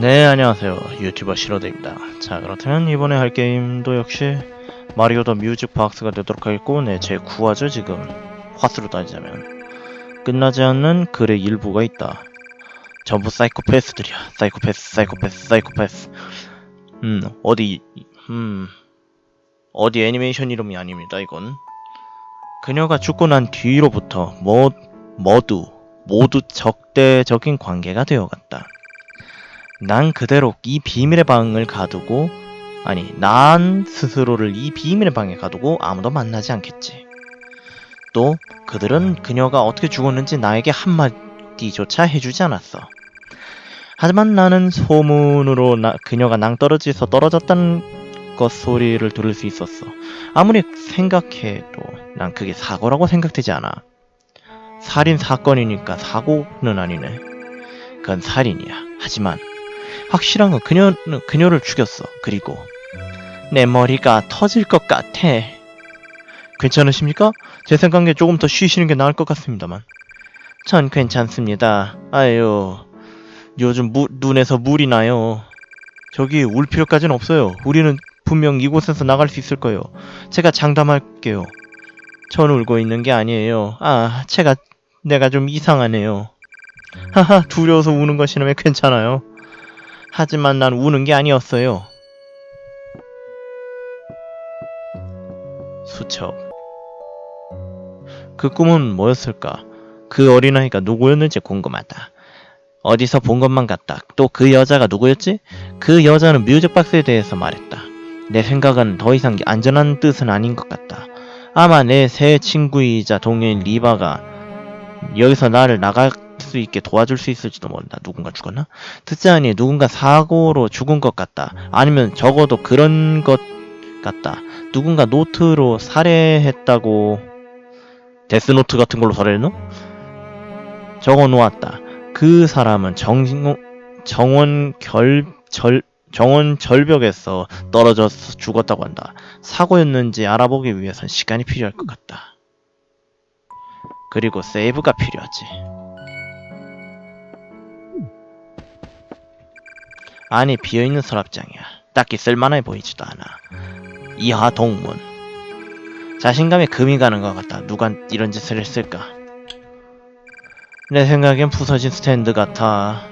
네, 안녕하세요. 유튜버 시로드입니다. 자, 그렇다면 이번에 할 게임도 역시 마리오 더 뮤직 박스가 되도록 하겠고, 네, 제 9화죠, 지금. 화수로 따지자면. 끝나지 않는 글의 일부가 있다. 전부 사이코패스들이야. 사이코패스, 사이코패스, 사이코패스. 음, 어디, 음, 어디 애니메이션 이름이 아닙니다, 이건. 그녀가 죽고 난 뒤로부터 모, 모두, 모두 적대적인 관계가 되어갔다. 난 그대로 이 비밀의 방을 가두고 아니 난 스스로를 이 비밀의 방에 가두고 아무도 만나지 않겠지. 또 그들은 그녀가 어떻게 죽었는지 나에게 한마디조차 해주지 않았어. 하지만 나는 소문으로 나, 그녀가 낭떠러지에서 떨어졌다는 것 소리를 들을 수 있었어. 아무리 생각해도 난 그게 사고라고 생각되지 않아. 살인 사건이니까 사고는 아니네. 그건 살인이야. 하지만 확실한 건 그녀는 그녀를 죽였어. 그리고 내 머리가 터질 것 같아. 괜찮으십니까? 제 생각에 조금 더 쉬시는 게 나을 것 같습니다만. 전 괜찮습니다. 아유, 요즘 무, 눈에서 물이 나요. 저기 울 필요까지는 없어요. 우리는 분명 이곳에서 나갈 수 있을 거예요. 제가 장담할게요. 전 울고 있는 게 아니에요. 아, 제가 내가 좀 이상하네요. 하하, 두려워서 우는 것이라면 괜찮아요. 하지만 난 우는 게 아니었어요. 수첩. 그 꿈은 뭐였을까? 그 어린아이가 누구였는지 궁금하다. 어디서 본 것만 같다. 또 그 여자가 누구였지? 그 여자는 뮤직박스에 대해서 말했다. 내 생각은 더 이상 안전한 뜻은 아닌 것 같다. 아마 내 새 친구이자 동료인 리바가 여기서 나를 나갈 수 있게 도와줄 수 있을지도 모른다. 누군가 죽었나? 않니 누군가 사고로 죽은 것 같다. 아니면 적어도 그런 것 같다. 누군가 노트로 살해했다고 데스노트 같은 걸로 살해했나? 적어 놓았다. 그 사람은 정, 정원 결, 절, 정원 절벽에서 떨어져서 죽었다고 한다. 사고였는지 알아보기 위해선 시간이 필요할 것 같다. 그리고 세이브가 필요하지. 안이 비어있는 서랍장이야. 딱히 쓸만해 보이지도 않아. 이하 동문. 자신감에 금이 가는 것 같다. 누가 이런 짓을 했을까? 내 생각엔 부서진 스탠드 같아.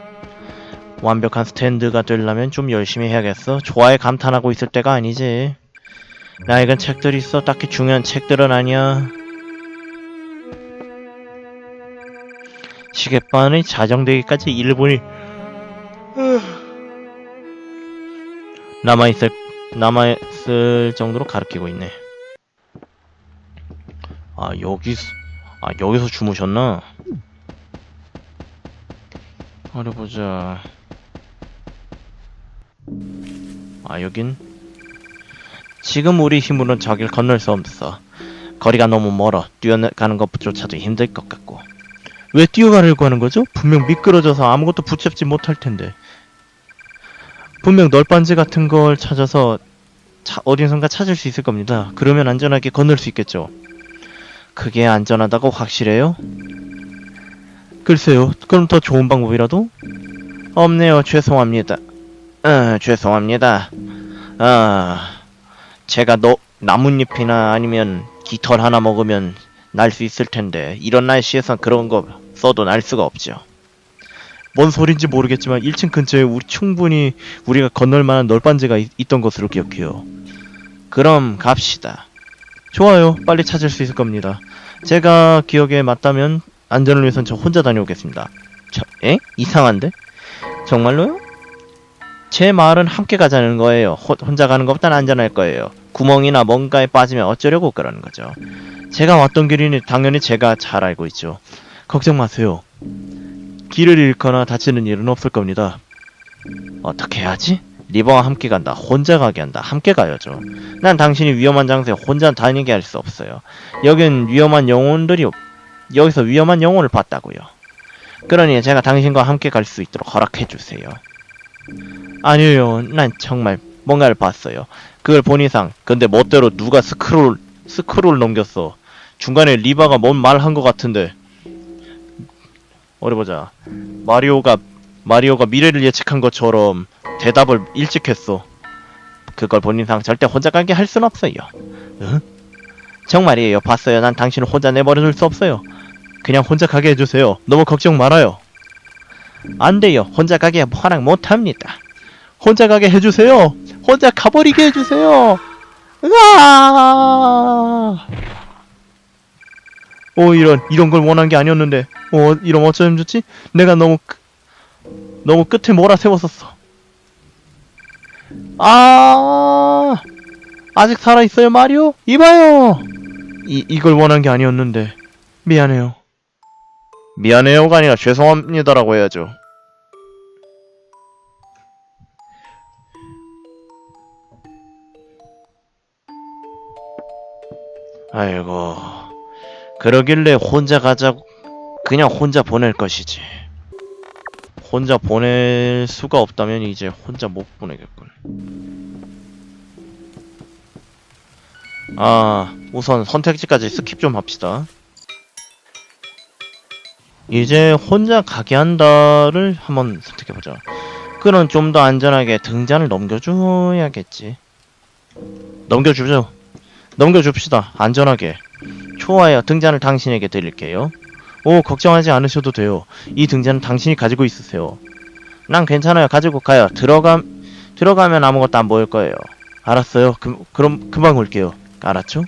완벽한 스탠드가 되려면 좀 열심히 해야겠어. 좋아해 감탄하고 있을 때가 아니지. 나에겐 책들이 있어. 딱히 중요한 책들은 아니야. 시계바늘이 자정되기까지 1분이 남아있을 남아있을 정도로 가르치고 있네. 아 여기 아 여기서 주무셨나? 어려 보자. 아 여긴 지금 우리 힘으로는 저길 건널 수 없어. 거리가 너무 멀어. 뛰어가는 것조차도 힘들 것 같고. 왜 뛰어가려고 하는 거죠? 분명 미끄러져서 아무것도 붙잡지 못할 텐데. 분명 널빤지 같은 걸 찾아서 차, 어디선가 찾을 수 있을 겁니다. 그러면 안전하게 건널 수 있겠죠. 그게 안전하다고 확실해요? 글쎄요. 그럼 더 좋은 방법이라도? 없네요. 죄송합니다. 아, 죄송합니다. 아, 제가 너 나뭇잎이나 아니면 깃털 하나 먹으면 날 수 있을 텐데 이런 날씨에선 그런 거 써도 날 수가 없죠. 뭔 소린지 모르겠지만 1층 근처에 우리 충분히 우리가 건널 만한 널빤지가 있, 있던 것으로 기억해요. 그럼 갑시다. 좋아요. 빨리 찾을 수 있을 겁니다. 제가 기억에 맞다면 안전을 위해선 저 혼자 다녀오겠습니다. 저, 에? 이상한데? 정말로요? 제 말은 함께 가자는 거예요. 호, 혼자 가는 것보단 안전할 거예요. 구멍이나 뭔가에 빠지면 어쩌려고 그러는 거죠. 제가 왔던 길이니 당연히 제가 잘 알고 있죠. 걱정 마세요. 길을 잃거나 다치는 일은 없을 겁니다. 어떻게 해야지? 리버와 함께 간다. 혼자 가게 한다. 함께 가야죠. 난 당신이 위험한 장소에 혼자 다니게 할 수 없어요. 여긴 위험한 영혼들이 없- 여기서 위험한 영혼을 봤다고요. 그러니 제가 당신과 함께 갈 수 있도록 허락해 주세요. 아니요. 난 정말 뭔가를 봤어요. 그걸 본 이상 근데 멋대로 누가 스크롤 스크롤 넘겼어. 중간에 리바가 뭔 말 한 것 같은데. 어디 보자. 마리오가 마리오가 미래를 예측한 것처럼 대답을 일찍 했어. 그걸 본 이상 절대 혼자 가게 할 순 없어요. 응? 정말이에요. 봤어요. 난 당신을 혼자 내버려 둘 수 없어요. 그냥 혼자 가게 해주세요. 너무 걱정 말아요. 안 돼요. 혼자 가게 허락 못 합니다. 혼자 가게 해주세요. 혼자 가버리게 해주세요. 으아! 오 이런 이런 걸 원한 게 아니었는데. 어 이런 어쩌면 좋지? 내가 너무 크- 너무 끝에 몰아세웠었어. 아 아직 살아 있어요 마리오? 이봐요. 이 이걸 원한 게 아니었는데 미안해요. 미안해요가 아니라 죄송합니다라고 해야죠. 아이고 그러길래 혼자 가자고 그냥 혼자 보낼 것이지. 혼자 보낼 수가 없다면 이제 혼자 못 보내겠군. 아, 우선 선택지까지 스킵 좀 합시다. 이제 혼자 가게 한다를 한번 선택해보자. 그는 좀 더 안전하게 등잔을 넘겨줘야겠지. 넘겨주죠. 넘겨줍시다. 안전하게. 좋아요. 등잔을 당신에게 드릴게요. 오, 걱정하지 않으셔도 돼요. 이 등잔은 당신이 가지고 있으세요. 난 괜찮아요. 가지고 가요. 들어가, 들어가면 아무것도 안 보일 거예요. 알았어요. 그, 그럼 금방 올게요. 알았죠?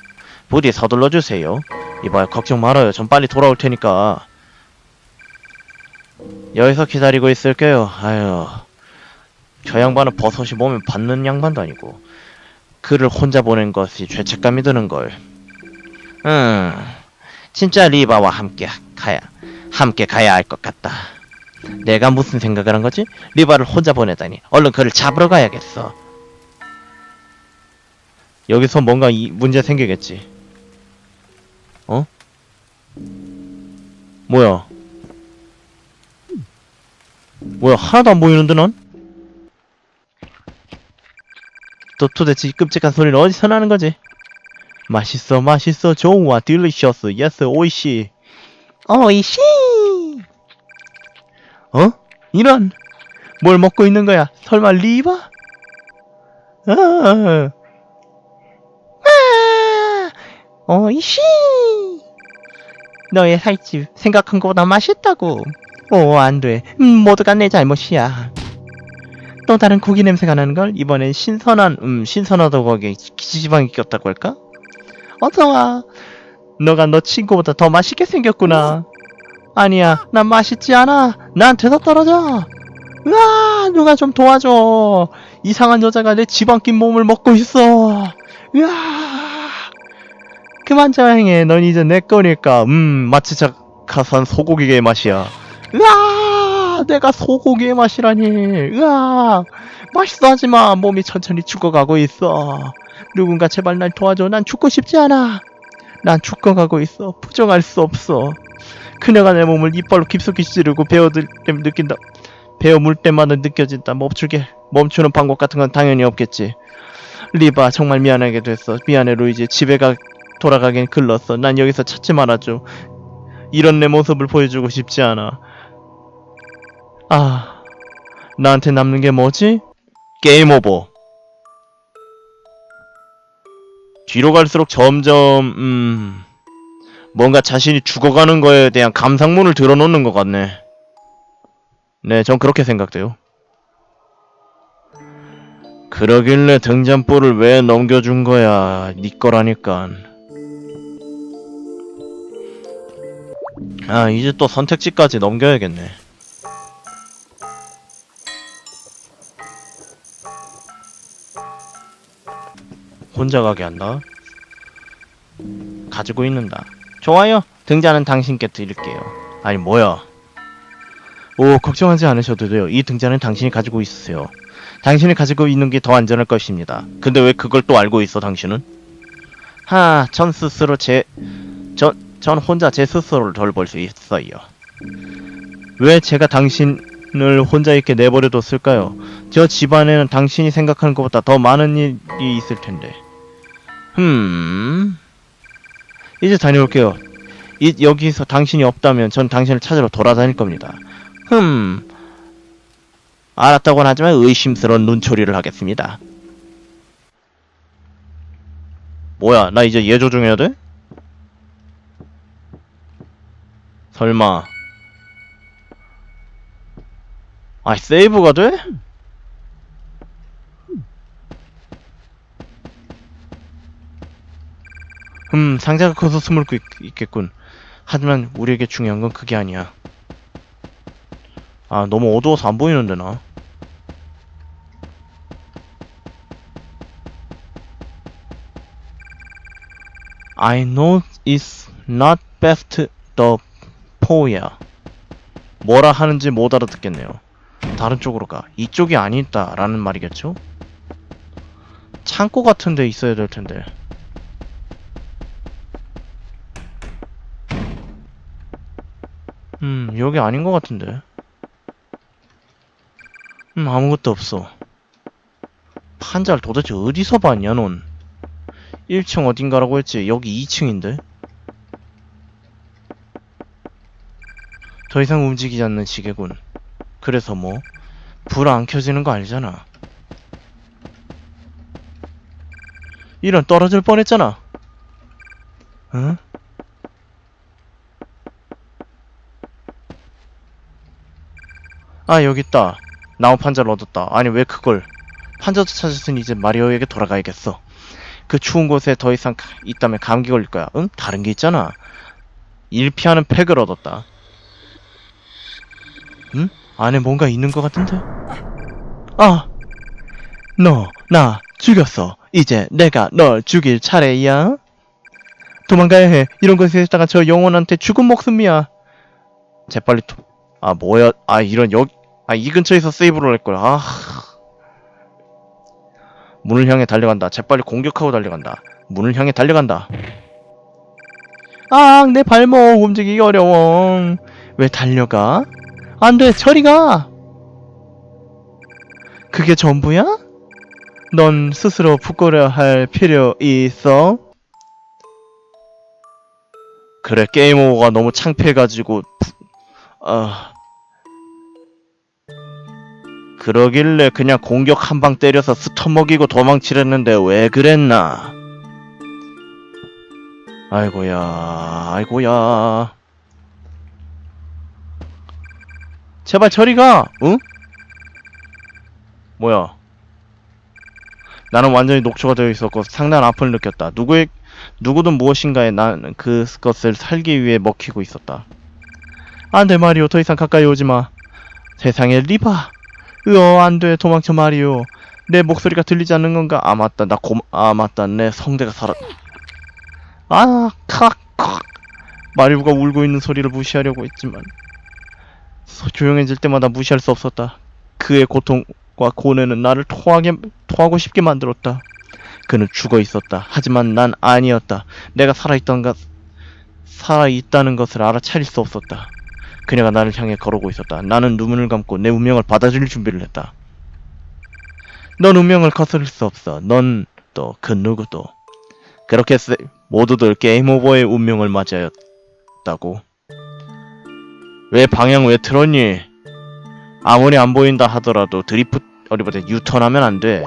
부디 서둘러 주세요. 이봐요. 걱정 말아요. 전 빨리 돌아올 테니까. 여기서 기다리고 있을게요. 아유. 저 양반은 버섯이 몸에 받는 양반도 아니고. 그를 혼자 보낸 것이 죄책감이 드는걸. 음. 진짜 리바와 함께 가야 함께 가야 할 것 같다. 내가 무슨 생각을 한 거지? 리바를 혼자 보내다니. 얼른 그를 잡으러 가야겠어. 여기서 뭔가 이 문제 생기겠지. 어? 뭐야? 뭐야? 하나도 안 보이는데 넌? 또 도대체 이 끔찍한 소리는 어디서 나는 거지? 맛있어, 맛있어, 좋아, 딜리셔스, 예스, 오이시. 오이시! 어? 이런! 뭘 먹고 있는 거야? 설마 리바? 아, 아, 오이시! 너의 살집 생각한 것보다 맛있다고. 오, 안 돼. 음, 모두가 내 잘못이야. 또 다른 고기 냄새가 나는 걸 이번엔 신선한, 음, 신선하다고 거기에 기지방이 꼈다고 할까? 어서 와. 너가 너 친구보다 더 맛있게 생겼구나. 아니야, 난 맛있지 않아. 나한테서 떨어져. 으아, 누가 좀 도와줘. 이상한 여자가 내 지방 낀 몸을 먹고 있어. 으아. 그만 자행해. 넌 이제 내 거니까. 음, 마치 작가산 소고기의 맛이야. 으아, 내가 소고기의 맛이라니. 으아, 맛있어 하지 마. 몸이 천천히 죽어가고 있어. 누군가 제발 날 도와줘. 난 죽고 싶지 않아. 난 죽어가고 있어. 부정할 수 없어. 그녀가 내 몸을 이빨로 깊숙이 찌르고 베어들 때 느낀다. 베어 물 때마다 느껴진다. 멈추게 멈추는 방법 같은 건 당연히 없겠지. 리바 정말 미안하게 됐어. 미안해 로이지. 집에 가 돌아가긴 글렀어. 난 여기서 찾지 말아줘. 이런 내 모습을 보여주고 싶지 않아. 아, 나한테 남는 게 뭐지? 게임 오버. 뒤로 갈수록 점점 음 뭔가 자신이 죽어가는 거에 대한 감상문을 들어놓는 것 같네. 네, 전 그렇게 생각돼요. 그러길래 등잔불을 왜 넘겨준 거야? 니 거라니까. 아, 이제 또 선택지까지 넘겨야겠네. 혼자 가게 한다. 가지고 있는다. 좋아요. 등잔은 당신께 드릴게요. 아니 뭐야? 오 걱정하지 않으셔도 돼요. 이 등잔은 당신이 가지고 있으세요. 당신이 가지고 있는 게 더 안전할 것입니다. 근데 왜 그걸 또 알고 있어 당신은? 하, 전 스스로 제, 전, 전 혼자 제 스스로를 돌볼 수 있어요. 왜 제가 당신 을 혼자 있게 내버려뒀을까요? 저 집안에는 당신이 생각하는 것보다 더 많은 일이 있을 텐데. 흠. 이제 다녀올게요. 이, 여기서 당신이 없다면 전 당신을 찾으러 돌아다닐 겁니다. 흠. 알았다고는 하지만 의심스러운 눈초리를 하겠습니다. 뭐야, 나 이제 얘 조종해야 돼? 설마. 아, 세이브가 돼? 음, 상자가 커서 숨을 수 있, 있겠군. 하지만 우리에게 중요한 건 그게 아니야. 아, 너무 어두워서 안 보이는데, 나. I know it's not best the po야. 뭐라 하는지 못 알아듣겠네요. 다른 쪽으로 가. 이쪽이 아니다. 라는 말이겠죠? 창고 같은 데 있어야 될 텐데. 음, 여기 아닌 것 같은데. 음, 아무것도 없어. 판자를 도대체 어디서 봤냐, 넌? 1층 어딘가라고 했지. 여기 2층인데? 더 이상 움직이지 않는 시계군. 그래서 뭐? 불 안 켜지는 거 알잖아. 이런 떨어질 뻔했잖아. 응? 아 여기 있다. 나무 판자를 얻었다. 아니 왜 그걸? 판자도 찾았으니 이제 마리오에게 돌아가야겠어. 그 추운 곳에 더 이상 가- 있다면 감기 걸릴 거야. 응? 다른 게 있잖아. 일피하는 팩을 얻었다. 응? 안에 뭔가 있는 것 같은데? 아! 너, 나 죽였어. 이제 내가 널 죽일 차례야. 도망가야 해. 이런 곳에 있다가 저 영혼한테 죽은 목숨이야. 재빨리 도... 아 뭐야? 아 이런 여기 아 이 근처에서 세이브를 할 거야. 아. 문을 향해 달려간다. 재빨리 공격하고 달려간다. 문을 향해 달려간다. 아, 내 발목 움직이기 어려워. 왜 달려가? 안 돼, 저리 가! 그게 전부야? 넌 스스로 부끄러워 할 필요 있어? 그래, 게임 오버가 너무 창피해가지고, 부... 아. 그러길래 그냥 공격 한 방 때려서 스톱 먹이고 도망치랬는데 왜 그랬나? 아이고야, 아이고야. 제발 저리 가, 응? 뭐야? 나는 완전히 녹초가 되어 있었고 상당한 아픔을 느꼈다. 누구의 누구든 무엇인가에 난 그것을 살기 위해 먹히고 있었다. 안돼 마리오, 더 이상 가까이 오지 마. 세상에 리바. 으어 안돼 도망쳐 마리오. 내 목소리가 들리지 않는 건가? 아 맞다 나 고, 아 맞다 내 성대가 살아. 아, 칵, 칵. 마리오가 울고 있는 소리를 무시하려고 했지만 소- 조용해질 때마다 무시할 수 없었다. 그의 고통과 고뇌는 나를 토하게, 토하고 싶게 만들었다. 그는 죽어 있었다. 하지만 난 아니었다. 내가 살아있던 것, 살아있다는 것을 알아차릴 수 없었다. 그녀가 나를 향해 걸어오고 있었다. 나는 눈을 감고 내 운명을 받아들일 준비를 했다. 넌 운명을 거스를 수 없어. 넌 또 그 누구도. 그렇게 세, 모두들 게임 오버의 운명을 맞이하였다고. 왜 방향 왜 틀었니? 아무리 안 보인다 하더라도 드리프트 어리버데 유턴하면 안 돼.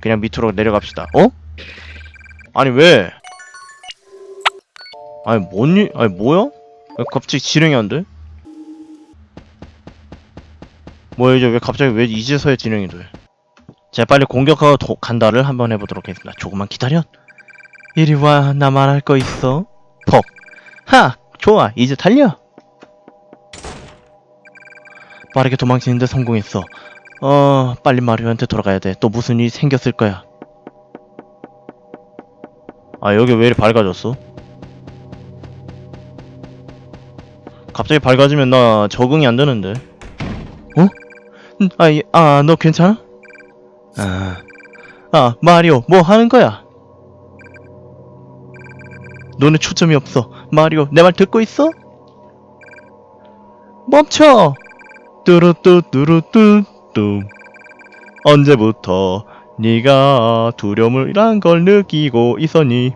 그냥 밑으로 내려갑시다. 어? 아니 왜? 아니 뭔 일? 아니 뭐야? 왜 갑자기 진행이 안 돼? 뭐야 이제 왜 갑자기 왜 이제서야 진행이 돼? 자 빨리 공격하고 도, 간다를 한번 해보도록 하겠습니다. 조금만 기다려. 이리 와, 나 말할 거 있어. 퍽. 하! 좋아, 이제 달려! 빠르게 도망치는데 성공했어. 어, 빨리 마리오한테 돌아가야 돼. 또 무슨 일이 생겼을 거야. 아, 여기 왜 이리 밝아졌어? 갑자기 밝아지면 나 적응이 안 되는데. 어? 음, 아, 이- 아, 너 괜찮아? 아, 아, 마리오, 뭐 하는 거야? 눈에 초점이 없어. 마리오, 내 말 듣고 있어? 멈춰! 뚜루뚜 뚜루뚜뚜 언제부터 네가 두려움이란 걸 느끼고 있었니?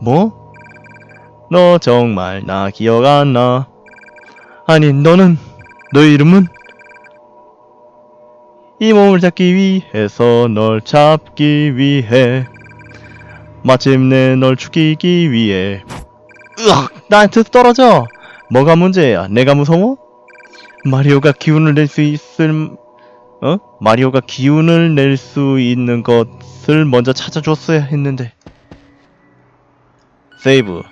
뭐? 너 정말 나 기억 안 나? 아니 너는 너의 이름은? 이 몸을 잡기 위해서 널 잡기 위해 마침내 널 죽이기 위해 으악 나한테 떨어져 뭐가 문제야 내가 무서워? 마리오가 기운을 낼 수 있을 어? 마리오가 기운을 낼 수 있는 것을 먼저 찾아줬어야 했는데 세이브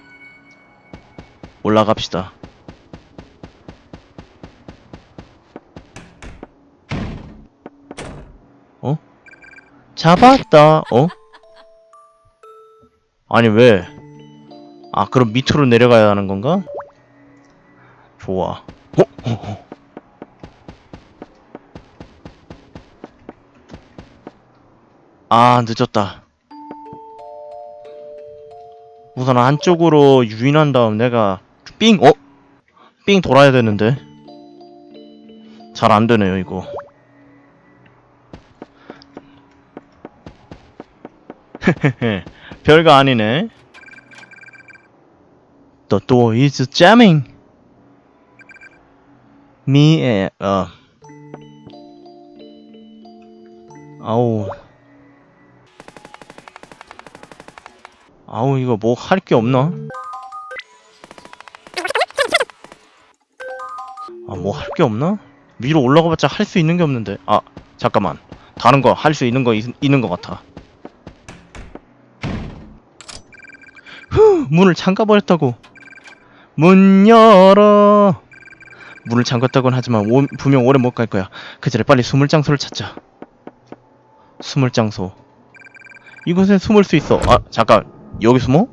올라갑시다 어? 잡았다 어? 아니 왜? 아 그럼 밑으로 내려가야 하는 건가? 좋아 어? 어? 어? 아 늦었다. 우선 안쪽으로 유인한 다음 내가 삥! 어? 삥 돌아야 되는데. 잘 안되네요 이거. 별거 아니네. The door is jamming. Me and, 어. 아우 아우 이거 뭐 할 게 없나? 아 뭐 할 게 없나? 위로 올라가봤자 할 수 있는 게 없는데. 아 잠깐만. 다른 거 할 수 있는 거 있, 있는 것 같아. 후 문을 잠가버렸다고. 문 열어. 문을 잠갔다곤 하지만 오, 분명 오래 못 갈 거야. 그 전에 빨리 숨을 장소를 찾자. 숨을 장소. 이곳에 숨을 수 있어. 아 잠깐 여기 숨어?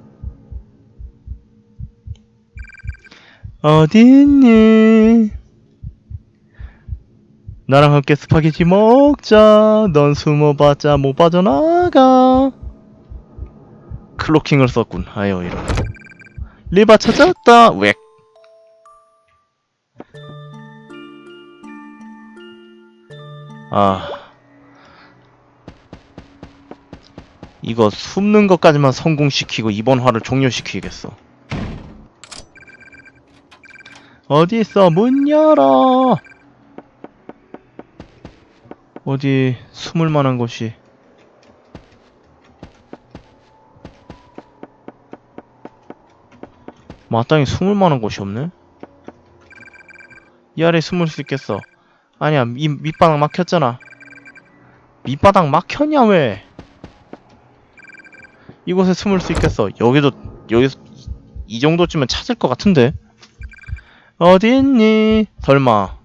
어딨니? 나랑 함께 스파게티 먹자. 넌 숨어봤자 못 빠져나가. 클로킹을 썼군. 아유 이런. 리바 찾았다. 웩. 아. 이거 숨는 것까지만 성공시키고 이번 화를 종료시키겠어. 어디 있어? 문 열어. 어디 숨을 만한 곳이? 마땅히 숨을 만한 곳이 없네. 이 아래 숨을 수 있겠어. 아니야, 이 밑바닥 막혔잖아. 밑바닥 막혔냐 왜? 이곳에 숨을 수 있겠어. 여기도 여기서 이- 이 정도쯤은 찾을 것 같은데. 어디 있니? 설마.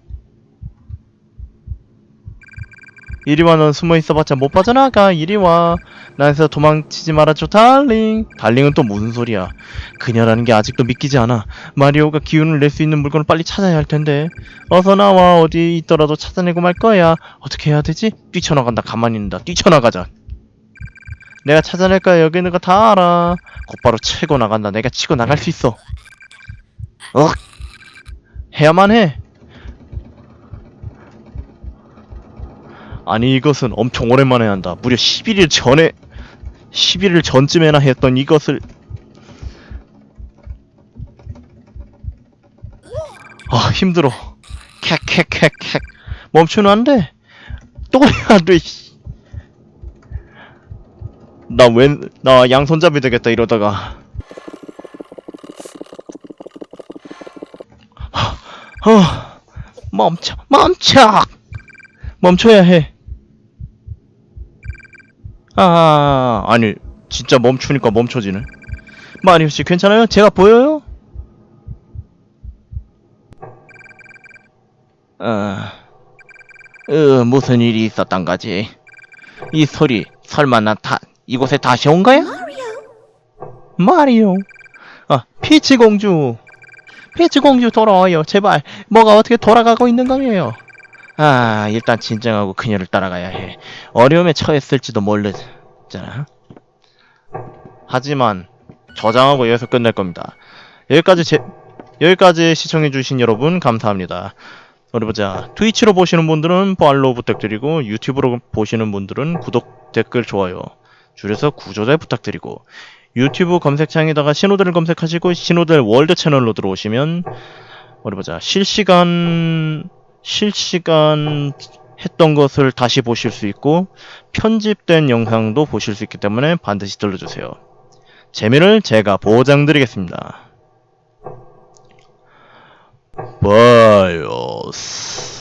이리 와, 넌 숨어 있어봤자 못 빠져나가. 이리 와. 나에서 도망치지 말아줘, 달링. 달링은 또 무슨 소리야? 그녀라는 게 아직도 믿기지 않아. 마리오가 기운을 낼 수 있는 물건을 빨리 찾아야 할 텐데. 어서 나와. 어디 있더라도 찾아내고 말 거야. 어떻게 해야 되지? 뛰쳐나간다. 가만히 있는다. 뛰쳐나가자. 내가 찾아낼 거야. 여기 있는 거 다 알아. 곧바로 치고 나간다. 내가 치고 나갈 수 있어. 어? 해야만 해. 아니 이것은 엄청 오랜만에 한다. 무려 11일 전에 11일 전쯤에나 했던 이것을 아 힘들어. 캑캑캑캑 멈추면 안 돼. 또 해야 돼. 씨. 나 웬, 나 양손잡이 되겠다, 이러다가. 어, 멈춰, 멈춰! 멈춰야 해. 아, 아니, 진짜 멈추니까 멈춰지네. 마리오 씨, 괜찮아요? 제가 보여요? 아, 으, 무슨 일이 있었던 거지? 이 소리, 설마 나 다, 이곳에 다시 온 거야? 마리오. 아, 피치 공주. 피치 공주 돌아와요. 제발. 뭐가 어떻게 돌아가고 있는 거예요? 아, 일단 진정하고 그녀를 따라가야 해. 어려움에 처했을지도 모르잖아. 하지만 저장하고 여기서 끝낼 겁니다. 여기까지 제, 여기까지 시청해주신 여러분 감사합니다. 어디 보자. 트위치로 보시는 분들은 팔로우 부탁드리고 유튜브로 보시는 분들은 구독, 댓글, 좋아요 줄여서 구조절 부탁드리고 유튜브 검색창에다가 신호들을 검색하시고 신호들 월드 채널로 들어오시면 어디 보자 실시간 실시간 했던 것을 다시 보실 수 있고 편집된 영상도 보실 수 있기 때문에 반드시 들러주세요. 재미를 제가 보장드리겠습니다. 바이오스